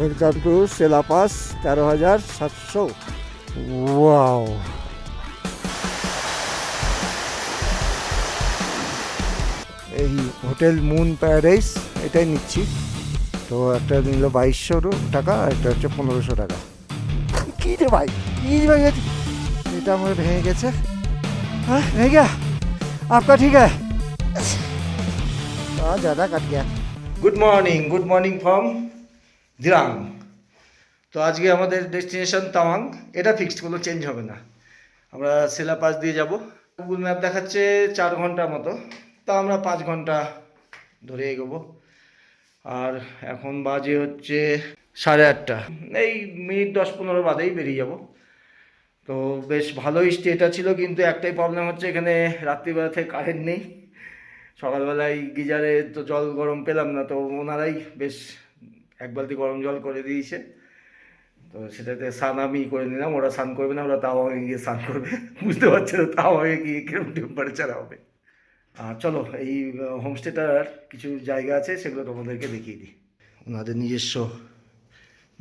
Welcome to Sela Pass তেরো হাজার সাতশো ওয়াও এই হোটেল মুন প্যারাডাইস এটাই নিচ্ছি তো একটা নিল বাইশশো টাকা আর একটা হচ্ছে পনেরোশো টাকা কী রে ভাই কী রে ভাই এটা- এটা আমার ভেঙে গেছে হ্যাঁ ভেঙে গিয়া आपका ठीक है हाँ ज़्यादा कट गया good morning good morning from Dirang. তো আজকে আমাদের ডেস্টিনেশন তাওয়াং। এটা ফিক্সড কোনো চেঞ্জ হবে না। আমরা সেলা পাস দিয়ে যাব। গুগল ম্যাপ দেখাচ্ছে চার ঘণ্টা মতো। তা আমরা পাঁচ ঘণ্টা ধরে এগোবো। আর এখন বাজে হচ্ছে সাড়ে আটটা। এই মিনিট দশ পনেরো বাদেই বেরিয়ে যাব। তো বেশ ভালোই স্টেটা ছিল, কিন্তু একটাই প্রবলেম হচ্ছে, এখানে রাত্রিবেলা থেকে কারেন্ট নেই। সকালবেলায় গিজারে তো জল গরম পেলাম না, তো ওনারাই বেশ এক বালতি গরম জল করে দিয়েছে। তো সেটাতে স্নান আমি করে নিলাম, ওরা স্নান করবে না, ওরা তাওয়াঙে গিয়ে স্নান করবে। বুঝতে পারছে না তাওয়াঙে গিয়ে কীরকম টেম্পারেচার হবে। আর চলো, এই হোমস্টেটার কিছু জায়গা আছে, সেগুলো তোমাদেরকে দেখিয়ে দিই। ওনাদের নিজস্ব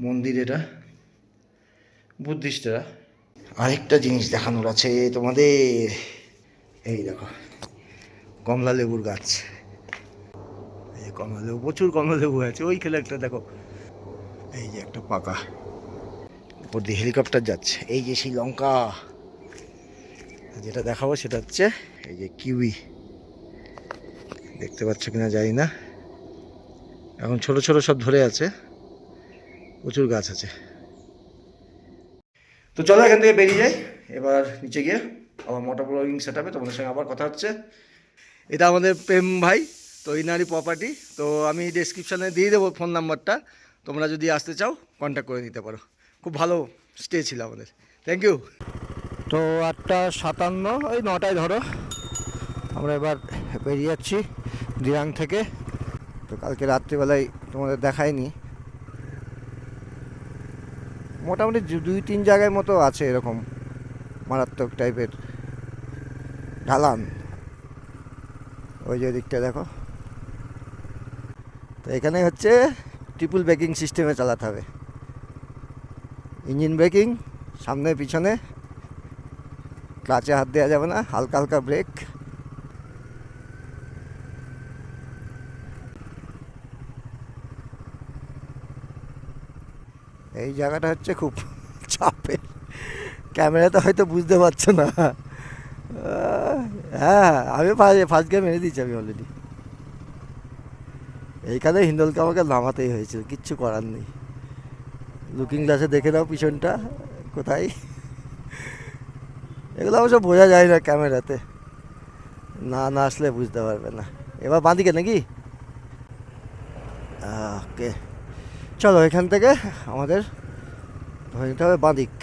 মন্দির এটা, বুদ্ধিস্টরা। আরেকটা জিনিস দেখানোর আছে তোমাদের। এই দেখো কমলা লেবুর গাছ। এই কমলা লেবু প্রচুর কমলা লেবু আছে, ওই খেলে একটা দেখো। এই যে একটা পাকা। উপর দিয়ে হেলিকপ্টার যাচ্ছে। এই যে শ্রীলঙ্কা যেটা দেখাবো সেটা হচ্ছে এই যে কিউই। দেখতে পাচ্ছ কিনা জানি না। এখন ছোট ছোট সব ধরে আছে। প্রচুর গাছ আছে। তো চলো এখান থেকে বেরিয়ে যাই। এবার নিচে গিয়ে আবার মোটর ব্লগিং সেট আপে তোমাদের সঙ্গে আবার কথা হচ্ছে। এটা আমাদের প্রেম ভাই, তো ইনারি প্রপার্টি তো আমি ডেসক্রিপশানে দিয়ে দেবো ফোন নাম্বারটা তোমরা যদি আসতে চাও কন্ট্যাক্ট করে নিতে পারো। খুব ভালো স্টে ছিল আমাদের। থ্যাংক ইউ তো আটটা সাতান্ন ওই নটায় ধরো। আমরা এবার বেরিয়ে যাচ্ছি দিরাং থেকে। তো কালকে রাত্রিবেলায় তোমাদের দেখায়নি মোটামুটি দুই, তিন জায়গায় মতো আছে এরকম মারাত্মক টাইপের ঢালান। ওই যে দিকটা দেখো। তো এখানে হচ্ছে ট্রিপল ব্রেকিং সিস্টেমে চালাতে হবে। ইঞ্জিন ব্রেকিং সামনে, পিছনে। ক্লাচে হাত দেওয়া যাবে না, হালকা হালকা ব্রেক এই জায়গাটা হচ্ছে খুব চাপের। ক্যামেরাতে হয়তো বুঝতে পারছ না। হ্যাঁ আমি ফার্স্ট গেম মেরে দিয়েছি আমি অলরেডি এইখানে হিন্দলকে আমাকে নামাতেই হয়েছিল, কিচ্ছু করার নেই। লুকিং গ্লাসে দেখে নাও পিছনটা, কোথায়? এগুলো অবশ্য বোঝা যায় না ক্যামেরাতে। না না আসলে বুঝতে পারবে না। এবার বাঁদিকে নাকি? ওকে। চলো, এখান থেকে আমাদের ধরে নিতে হবে বাঁদিক।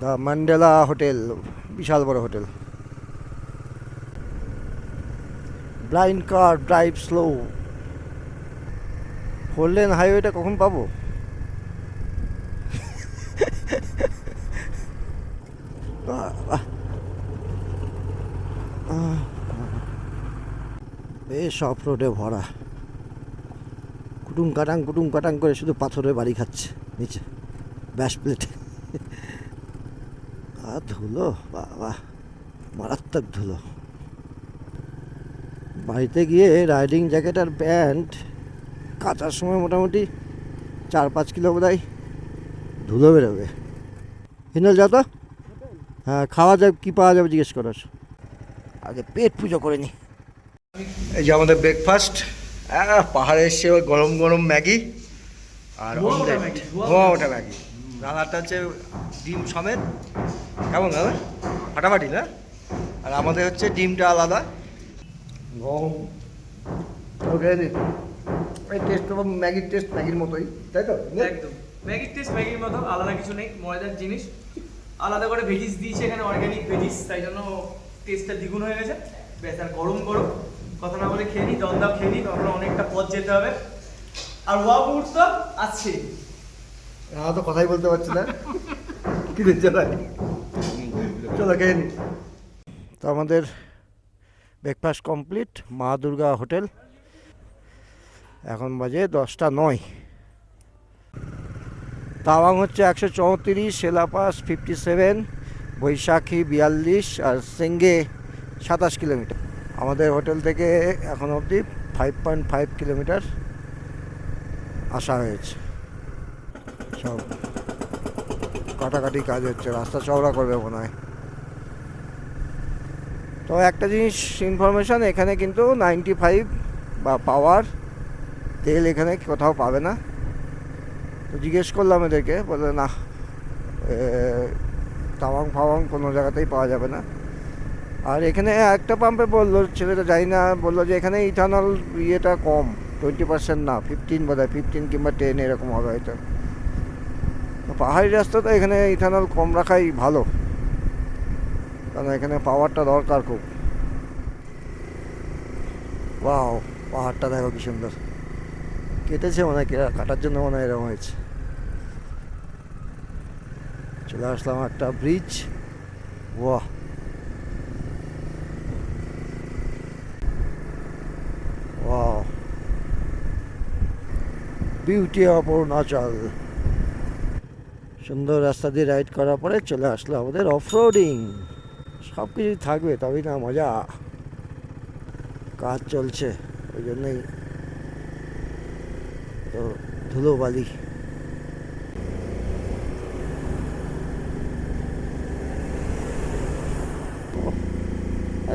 দ্য ম্যান্ডেলা হোটেল, বিশাল বড় hotel. Blind car drive slow four lane হাইওয়েটা কখন পাবো? বেশ অফ রোডে ভরা। কুটুম কাটাং কুটুম কাটাং করে শুধু পাথরে বাড়ি খাচ্ছে, নিচে ব্যাস প্লেটে আর ধুলো, বাবা। মারাত্মক ধুলো। বাড়িতে গিয়ে রাইডিং জ্যাকেট আর প্যান্ট কাচার সময় মোটামুটি চার পাঁচ কিলো বোধ ধুলো বেরোবে। হিন্দল যা তো। হ্যাঁ খাওয়া যাবে কী পাওয়া যাবে জিজ্ঞেস করো। আগে পেট পুজো করে নি। এই যে আমাদের ব্রেকফাস্ট পাহাড়ে এসছে ওই গরম গরম ম্যাগি আর অমলেট ধোয়া ওটা ম্যাগি। রান্নাটা হচ্ছে ডিম সমেত। কেমন দাদা ফাটাফাটি না? আর আমাদের হচ্ছে ডিমটা আলাদা। গম ওকে এই টেস্ট ম্যাগির টেস্ট ম্যাগির মতোই তাই তো? একদম। ম্যাগির টেস্ট ম্যাগির মতো আলাদা কিছু নেই ময়দার জিনিস। আলাদা করে ভেজিস দিয়েছে এখানে অর্গানিক ভেজিস তাই জন্য টেস্টটা দ্বিগুণ হয়ে গেছে। বেশ আর গরম গরম। কথা না বলে খেয়ে নিই দাম খেয়ে নিই তখন অনেকটা পথ যেতে হবে। আর ওয়া মুহূর্ত আসছে না তো কথাই বলতে পারছি না। কি ভাই চলো খেয়ে নি। তো আমাদের ব্রেকফাস্ট কমপ্লিট, মা দুর্গা হোটেল। এখন বাজে দশটা নয়। তাওয়াং হচ্ছে একশো চৌত্রিশ সেলাপাস ফিফটি সেভেন বৈশাখী বিয়াল্লিশ আর সিঙ্গে সাতাশ কিলোমিটার। আমাদের হোটেল থেকে এখন অবধি ফাইভ পয়েন্ট ফাইভ কিলোমিটার আসা হয়েছে। সব কাটাকাটি কাজ হচ্ছে, রাস্তা চওড়া করবে মনে হয়। তো একটা জিনিস ইনফরমেশান এখানে কিন্তু নাইনটি ফাইভ বা পাওয়ার তেল এখানে কোথাও পাবে না। তো জিজ্ঞেস করলাম এদেরকে বলে না তাওয়াং ফাওয়াং কোনো জায়গাতেই পাওয়া যাবে না। আর এখানে একটা পাম্পে বলল, ছেলেটা জানি না, বলল যে এখানে ইথানল ইয়েটা কম টোয়েন্টি পার্সেন্ট না ফিফটিন বোধ হয় ফিফটিন কিংবা টেন এরকম হবে হয়তো। পাহাড়ি রাস্তা তো এখানে ইথানল কম রাখাই ভালো। কারণ এখানে পাওয়ারটা দরকার খুব। ওয়াও পাহাড়টা দেখো কি সুন্দর। কেটেছে মনে হয় কাটার জন্য মনে হয় এরকম হয়েছে। চলে আসলাম একটা bridge Waugh. Beauty of Arunachal সুন্দর রাস্তা দিয়ে রাইড করার পরে চলে আসলো আমাদের অফরোডিং সব কিছুই থাকবে, তবেই না মজা। কাজ চলছে, ওই জন্যই তো ধুলো বালি।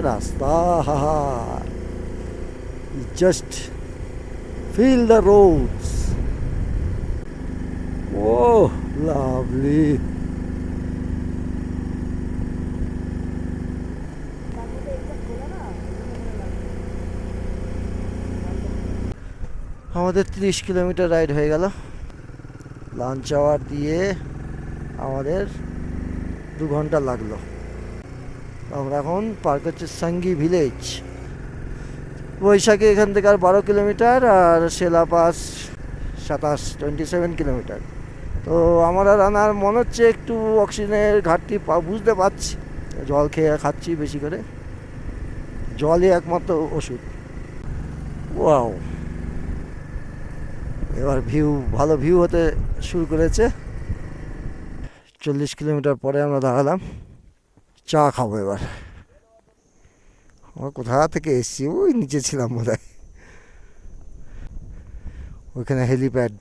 রাস্তা just fill the roads oh lovely আমাদের তিরিশ কিলোমিটার রাইড হয়ে গেল। লাঞ্চ আওয়ার দিয়ে আমাদের দু ঘণ্টা লাগল। আমরা এখন পার্ক হচ্ছে সাঙ্গি ভিলেজ বৈশাখী এখান থেকে আর বারো কিলোমিটার আর সেলা পাস সাতাশ টোয়েন্টি সেভেন কিলোমিটার। তো আমার আর আনার মনে হচ্ছে একটু অক্সিজেনের ঘাটতি বুঝতে পারছি। জল খেয়ে খাচ্ছি বেশি করে। জলই একমাত্র ওষুধ। ওয়াও এবার ভিউ ভালো ভিউ হতে শুরু করেছে। চল্লিশ কিলোমিটার পরে আমরা দাঁড়ালাম। চা খাব এবার। আমরা কোথা থেকে এসছি? ওই নিচে ছিলাম বোধ হয় ওইখানে হেলিপ্যাড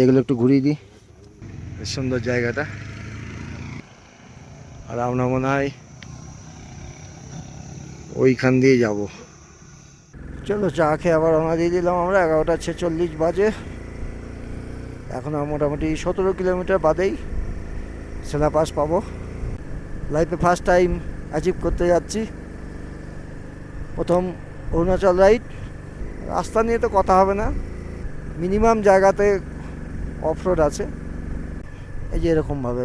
এগুলো একটু ঘুরিয়ে দিই। সুন্দর জায়গাটা। আর আমরা মনে হয় ওইখান দিয়ে যাব। চলো চা খেয়ে আবার রওনা দিয়ে দিলাম আমরা, এগারোটা ছেচল্লিশ বাজে। এখন আর মোটামুটি সতেরো কিলোমিটার বাদেই সেনা পাস পাবো লাইফে ফার্স্ট টাইম অ্যাচিভ করতে যাচ্ছি। প্রথম অরুণাচল রাইড রাস্তা নিয়ে তো কথা হবে না। মিনিমাম জায়গাতে অফ রোড আছে। এই যে এরকমভাবে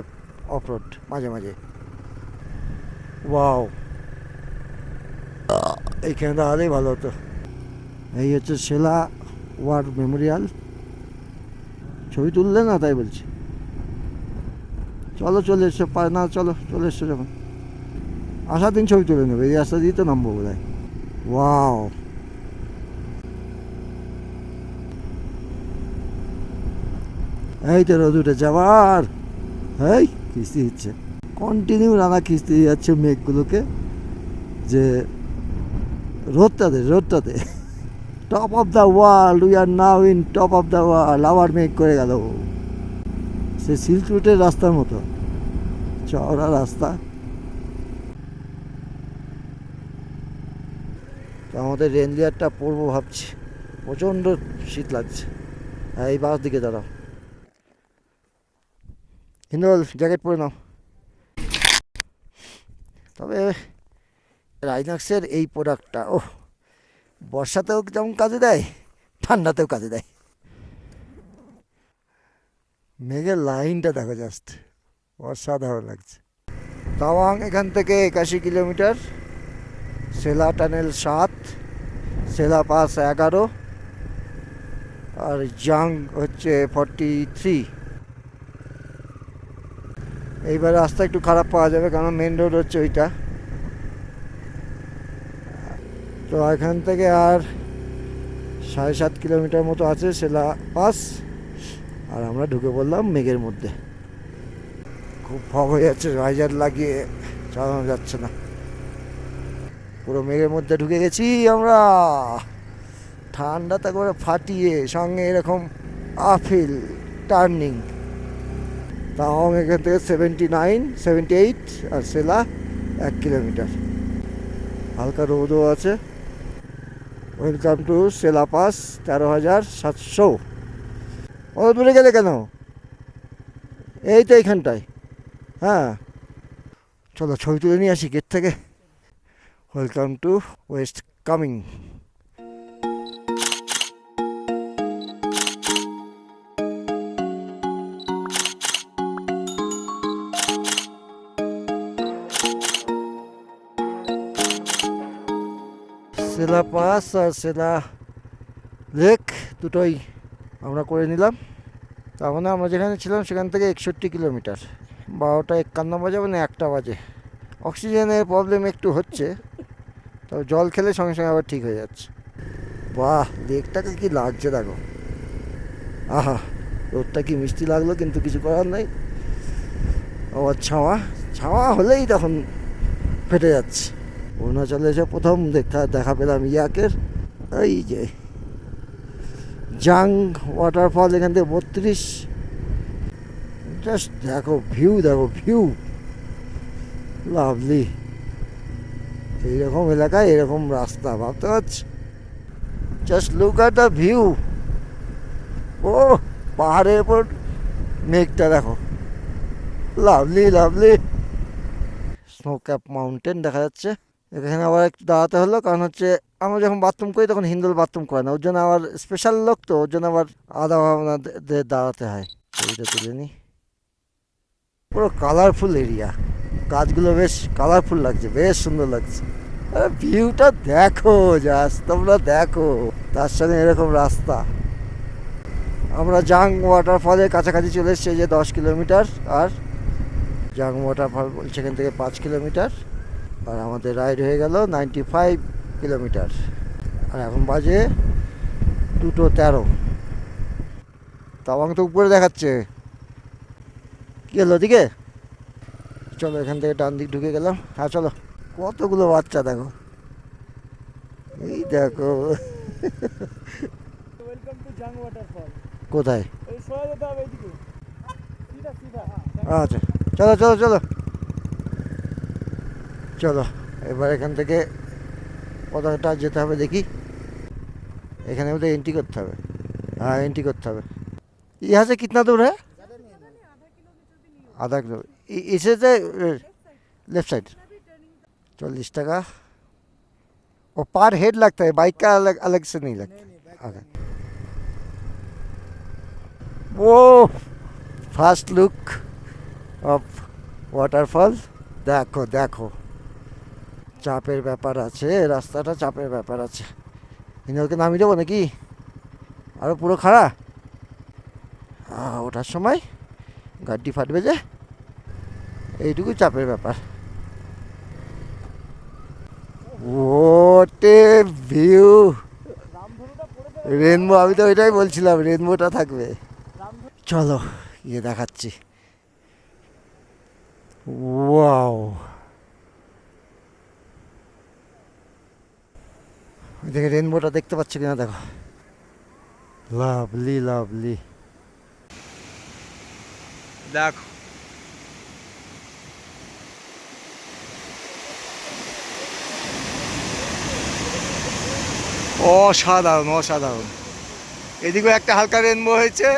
অফ রোড মাঝে মাঝে। ওয়াও এইখানে দাঁড়ালেই ভালো হতো। এই হচ্ছে সেলা ওয়ার মেমোরিয়াল। ছবি তুললে না তাই বলছি। চলো, চলে এসছো পা- না, চলো, চলে এসছো যখন। আসার দিন ছবি তুলে নেবে, এই রাস্তা দিয়ে তো নামবো বোধ হয় ওয়াও। এই তো রোদ উঠেছে আবার। এই কিস্তি দিচ্ছে। কন্টিনিউ রানা কিস্তি যাচ্ছে মেঘগুলোকে, যে রোদটাতে রোদটাতে। Top of the world we are now in top of the world আবার মেঘ করে গেল। সে সিল্ক রুটের রাস্তার মতো। চওড়া রাস্তা। তো আমাদের রেনলিয়ারটা পরবো ভাবছি। প্রচণ্ড শীত লাগছে। হ্যাঁ এই বাস দিকে দাঁড়াও। হিন্দল জ্যাকেট পরে নাও। তবে রাইনাক্সের এই প্রোডাক্টটা ও বর্ষাতেও যেমন কাজে দেয়, ঠান্ডাতেও কাজে দেয়। মেঘের লাইনটা দেখো জাস্ট অসাধারণ লাগছে। তাওয়াং এখান থেকে একাশি কিলোমিটার, সেলা টানেল সাত, সেলা পাস এগারো, আর জাং হচ্ছে ফর্টি থ্রি এইবার রাস্তা একটু খারাপ পাওয়া যাবে, কারণ মেন রোড হচ্ছে ওইটা। তো এখান থেকে আর সাড়ে সাত কিলোমিটার মতো আছে সেলা পাস। আর আমরা ঢুকে পড়লাম মেঘের মধ্যে। খুব ফগ হয়ে যাচ্ছে রাইজার লাগিয়ে চালানো যাচ্ছে না। পুরো মেঘের মধ্যে ঢুকে গেছি আমরা। ঠান্ডাতে করে ফাটিয়ে সঙ্গে এরকম আফিল টার্নিং তাও এখান থেকে সেভেন্টি নাইন সেভেন্টি এইট আর সেলা এক কিলোমিটার। হালকা রোদও আছে। ওয়েলকাম টু সেলা পাস তেরো হাজার সাতশো। ও, দূরে গেলে কেন? এই তো এইখানটায়। হ্যাঁ। চলো, ছবি তুলে নিয়ে আসি, গেট থেকে। Welcome to West Kameng Sela pass R Sela lake দুটোই আমরা করে নিলাম। তার মানে আমরা যেখানে ছিলাম সেখান থেকে একষট্টি কিলোমিটার। বারোটা একান্ন বাজে মানে একটা বাজে। অক্সিজেনের প্রবলেম একটু হচ্ছে তবে জল খেলে সঙ্গে সঙ্গে আবার ঠিক হয়ে যাচ্ছে। বাহ, লেকটাকে কি লাগছে দেখো। আহা, রোদটা কি মিষ্টি লাগল কিন্তু কিছু করার নেই। আবার ছাওয়া ছাওয়া হলেই তখন ফেটে যাচ্ছে। অরুণাচলে এসে প্রথম দেখা দেখা পেলাম ইয়াকের, এই যে জাং ওয়াটারফল এখান থেকে বত্রিশ। জাস্ট দেখো ভিউ দেখো ভিউ লাভলি এইরকম এলাকায় এরকম রাস্তা, ভাবতে পারছি। Just look at the view oh, পাহাড়ের উপর মেঘটা দেখো। Lovely lovely snow cap mountain দেখা যাচ্ছে। এখানে আবার একটু দাঁড়াতে হলো, কারণ হচ্ছে আমরা যখন বাথরুম করি তখন হিন্দুল বাথরুম করে না, ওর জন্য আবার স্পেশাল লোক তো, ওর জন্য আবার আধা ভাবনা দাঁড়াতে হয়। ছবিটা তুলে নি। পুরো কালারফুল এরিয়া গাছগুলো বেশ কালারফুল লাগছে, বেশ সুন্দর লাগছে। ভিউটা দেখো জাস্ট তোমরা দেখো, তার সঙ্গে এরকম রাস্তা। আমরা জাং ওয়াটারফলের কাছাকাছি চলে এসেছি যে দশ কিলোমিটার আর জাং ওয়াটারফল এখান থেকে পাঁচ কিলোমিটার আর আমাদের রাইড হয়ে গেল নাইনটি ফাইভ কিলোমিটার। আর এখন বাজে দুটো তেরো। তাওয়াং তো উপরে দেখাচ্ছে। কি হলো ওদিকে? চলো এখান থেকে ডান দিক ঢুকে গেলাম। হ্যাঁ চলো। কতগুলো বাচ্চা দেখো। এই দেখো। কোথায়? আচ্ছা। চলো চলো চলো। চলো এবার এখান থেকে কোথাটা যেতে হবে দেখি এখানে বোধহয় এন্ট্রি করতে হবে হ্যাঁ এন্ট্রি করতে হবে यहाँ से कितना दूर है आधा किलो इ- इसे से लेफ्ट साइड चौलीस टका और पर हेड लगता है बाइक का अलग अलग से नहीं लगता okay. वो ফার্স্ট লুক অফ ওয়াটারফল দেখো দেখো চাপের ব্যাপার আছে, রাস্তাটা চাপের ব্যাপার আছে। ইনারকে নামিয়ে দেবো নাকি? আরও পুরো খাড়া? ওঠার সময় গাড়ি ফাটবে যে। এইটুকু চাপের ব্যাপার। ওটে ভিউ রেনবো আমি তো ওইটাই বলছিলাম রেনবোটা থাকবে। চলো, গিয়ে দেখাচ্ছি। ওয়াও দেখে রেনবোটা দেখতে পাচ্ছ কিনা দেখো। লাভলি লাভলি দেখো। অসাধারণ অসাধারণ। এদিকেও একটা হালকা রেনবো হয়েছে।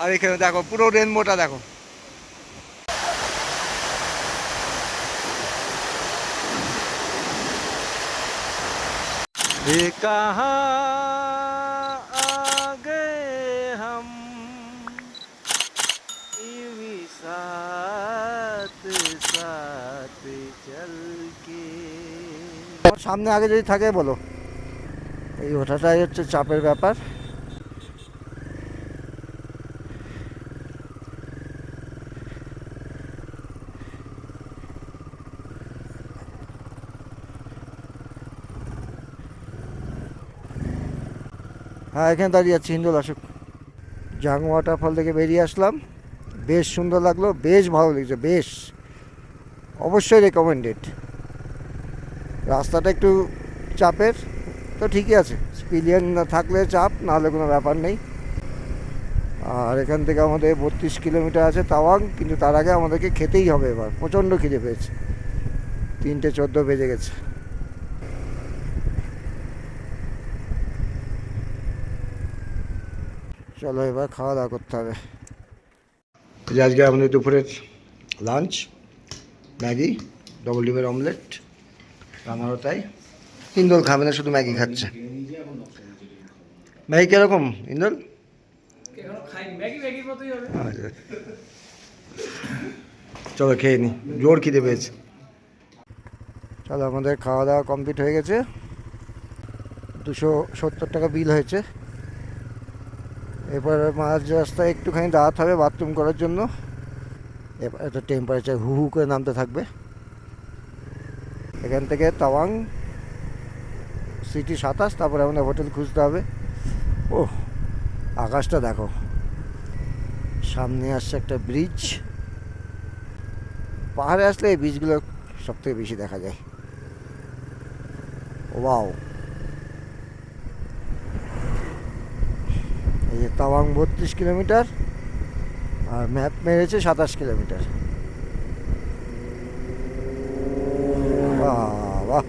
আর এখানে দেখো, পুরো রেনবোটা দেখো। ये कहाँ आ गए हम यूं ही साथ साथ चल के সামনে আগে যদি থাকে বলো এই ওঠাটাই হচ্ছে চাপের ব্যাপার হ্যাঁ এখানে দাঁড়িয়ে আছি, হিন্দুল আসুক। জাং ওয়াটারফল থেকে বেরিয়ে আসলাম। বেশ সুন্দর লাগল, বেশ ভালো লেগেছে, বেশ। অবশ্যই রেকমেন্ডেড রাস্তাটা একটু চাপের, তো ঠিকই আছে। পিলিয়ন না থাকলে চাপ, নাহলে কোনো ব্যাপার নেই। আর এখান থেকে আমাদের বত্রিশ কিলোমিটার আছে তাওয়াং, কিন্তু তার আগে আমাদেরকে খেতেই হবে এবার। প্রচণ্ড খিদে পেয়েছে। তিনটে চোদ্দ বেজে গেছে। চলো এবার খাওয়া দাওয়া করতে হবে। যে আজকে আমাদের দুপুরের লাঞ্চ ম্যাগি ডবল ডিমের অমলেট আমারও তাই। ইন্দোল খাবে না শুধু ম্যাগি খাচ্ছে। ম্যাগি কীরকম ইন্দোল। চলো খেয়ে নি জোর খিদে পেয়েছে। চলো আমাদের খাওয়া দাওয়া কমপ্লিট হয়ে গেছে। দুশো সত্তর টাকা বিল হয়েছে। এরপর মাঝ রাস্তায় একটুখানি দাঁড়াতে হবে বাথরুম করার জন্য। এবার একটা টেম্পারেচার হু হু করে নামতে থাকবে। এখান থেকে তাওয়াং সিটি সাতাশ, তারপরে আমাদের হোটেল খুঁজতে হবে। ও আকাশটা দেখো। সামনে আসছে একটা ব্রিজ পাহাড়ে আসলে এই ব্রিজগুলো সব থেকে বেশি দেখা যায়। ওয়াও এই যে তাওয়াং বত্রিশ কিলোমিটার আর ম্যাপ মেরেছে সাতাশ কিলোমিটার। বাহ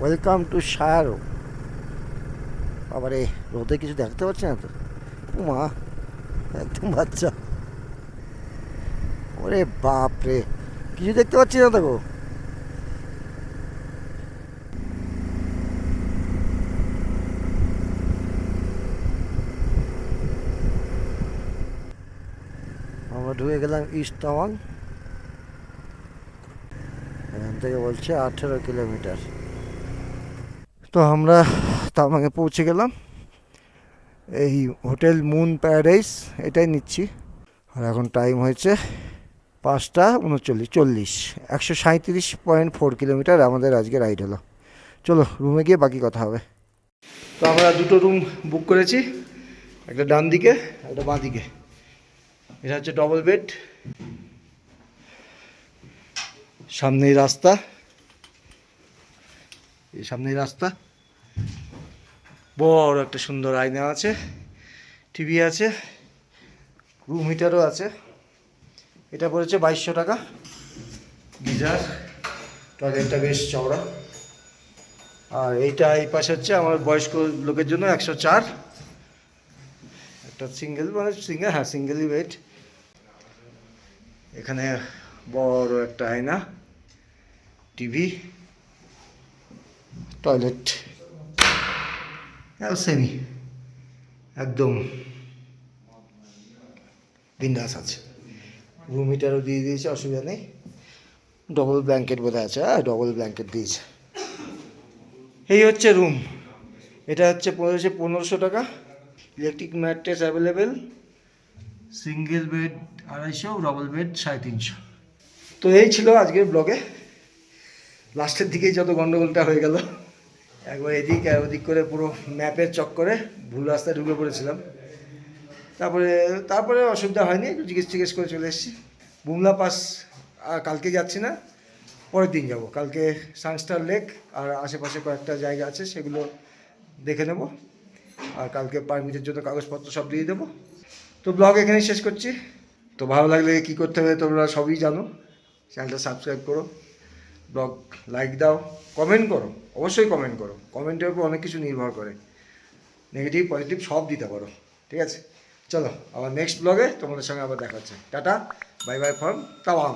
ওয়েলকাম টু শায়ারো বাবারে রোদে কিছু দেখতে পাচ্ছি না তো? মা একদম বাচ্চা। ওরে বাপরে, কিছু দেখতে পাচ্ছি না দেখো আমরা ঢুকে গেলাম ইস্ট তাওয়াং এখান থেকে বলছে আঠেরো কিলোমিটার। তো আমরা তাওয়াংয়ে পৌঁছে গেলাম। এই হোটেল মুন প্যারাডাইস, এটাই নিচ্ছি। আর এখন টাইম হয়েছে পাঁচটা উনচল্লিশ, চল্লিশ। একশো সাঁত্রিশ পয়েন্ট ফোর কিলোমিটার আমাদের আজকে রাইড হলো। চলো, রুমে গিয়ে বাকি কথা হবে। তো আমরা দুটো রুম বুক করেছি, একটা ডান দিকে, একটা বাঁ দিকে। এটা হচ্ছে ডবল বেড সামনেই রাস্তা। এই সামনেই রাস্তা। বড় একটা সুন্দর আয়না আছে টিভি আছে রুম হিটারও আছে। এটা পড়েছে বাইশশো টাকা। গিজার, টয়লেটটা বেশ চওড়া। আর এইটা এই পাশে হচ্ছে আমার বয়স্ক লোকের জন্য একশো চার। একটা সিঙ্গেল মানে সিঙ্গেল হ্যাঁ সিঙ্গেলই বেড এখানে বড় একটা আয়না, টিভি, টয়লেট সেমি, একদম বিন্দাস আছে। রুম হিটারও দিয়ে দিয়েছে, অসুবিধা নেই। ডবল ব্ল্যাঙ্কেট বোধ আছে হ্যাঁ ডবল ব্ল্যাঙ্কেট দিয়েছে। এই হচ্ছে রুম এটা হচ্ছে পড়েছে পনেরোশো টাকা। Electric mattress available single bed আড়াইশো ডবল বেড সাড়ে তিনশো। তো এই ছিল আজকের ব্লগে লাস্টের দিকেই যত গন্ডগোলটা হয়ে গেল, একবার এদিক আর ওদিক করে পুরো ম্যাপের চক্করে ভুল রাস্তায় ঢুকে পড়েছিলাম। তারপরে তারপরে অসুবিধা হয়নি, একটু জিজ্ঞেস জিজ্ঞেস করে চলে এসেছি। বুমলা পাস কালকে যাচ্ছি না, পরের দিন যাব। কালকে সানস্টার লেক আর আশেপাশে কয়েকটা জায়গা আছে, সেগুলো দেখে নেব। আর কালকে পারমিটের জন্য কাগজপত্র সব দিয়ে দেবো। তো ব্লগ এখানেই শেষ করছি। তো ভালো লাগলে কি করতে হবে তোমরা সবই জানো। চ্যানেলটা সাবস্ক্রাইব করো, ব্লগ লাইক দাও কমেন্ট করো, অবশ্যই কমেন্ট করো। কমেন্টের উপর অনেক কিছু নির্ভর করে। নেগেটিভ পজিটিভ সব দিতে পারো, ঠিক আছে? চলো, আবার নেক্সট ব্লগে তোমাদের সঙ্গে আবার দেখাচ্ছে tata bye bye from Tawang